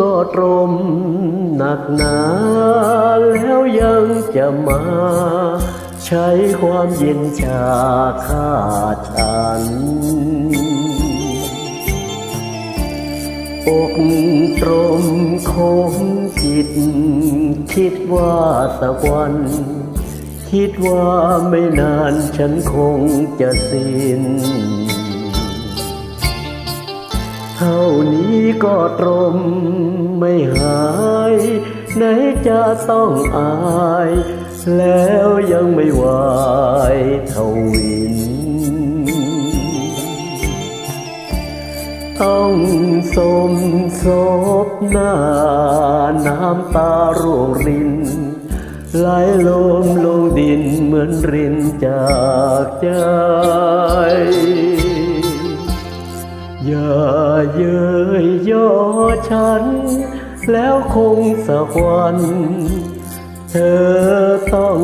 ก็ตรมหนักหนาแล้วยังจะมา ใช้ความเย็นชาฆ่าฉันอกตรมคงจิต คิดว่าสักวัน คิดว่าไม่นานฉันคงจะสิ้น ก็ตรมไม่หายไหนจะต้องอาย แล้วยังไม่ไหวเท่าวิน ต้องสมศพหน้า น้ำตาร่วงรินไหลลมลงดินเหมือนรินจากใจ อย่าเย้ยย่อฉัน แล้วคงสักวัน เธอต้อง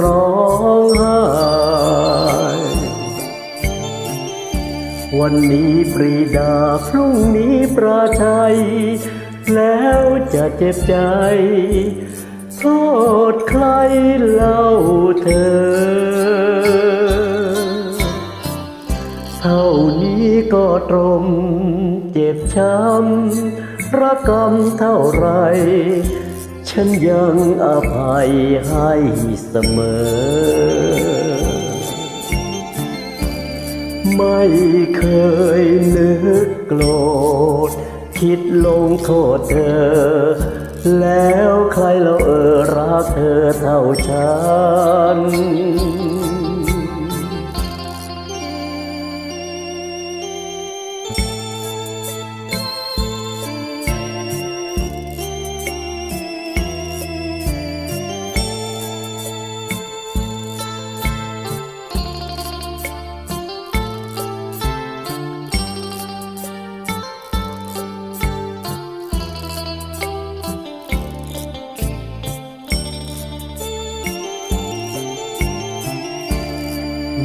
ร้องไห้วันนี้ปรีดาพรุ่งนี้ปราชัย แล้วจะเจ็บใจ โทษใครเล่าเธอ ช้ำระกำเท่าไร ฉันยังอภัยให้เสมอ ไม่เคยนึกโกรธ คิดลงโทษเธอ แล้วใครเราเออรักเธอเท่าฉัน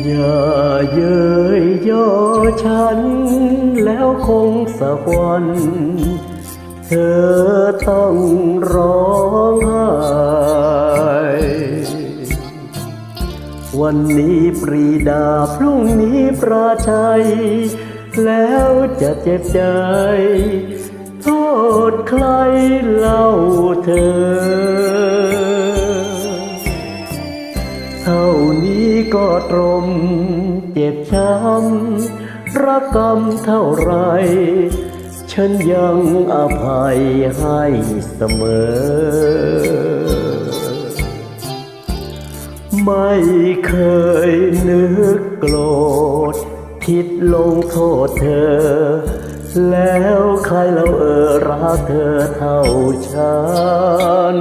อย่าเย้ยย่อฉัน แล้วคงสักวัน เธอต้องร้องไห้วันนี้ปรีดาพรุ่งนี้ปราชัย แล้วจะเจ็บใจ โทษใครเล่าเธอ เท่านี้ก็ตรมเจ็บ ช้ำระกำเท่าไร ฉันยังอภัยให้เสมอ ไม่เคยนึกโกรธคิดลงโทษเธอ แล้วใครเราเออรักเธอเท่าฉัน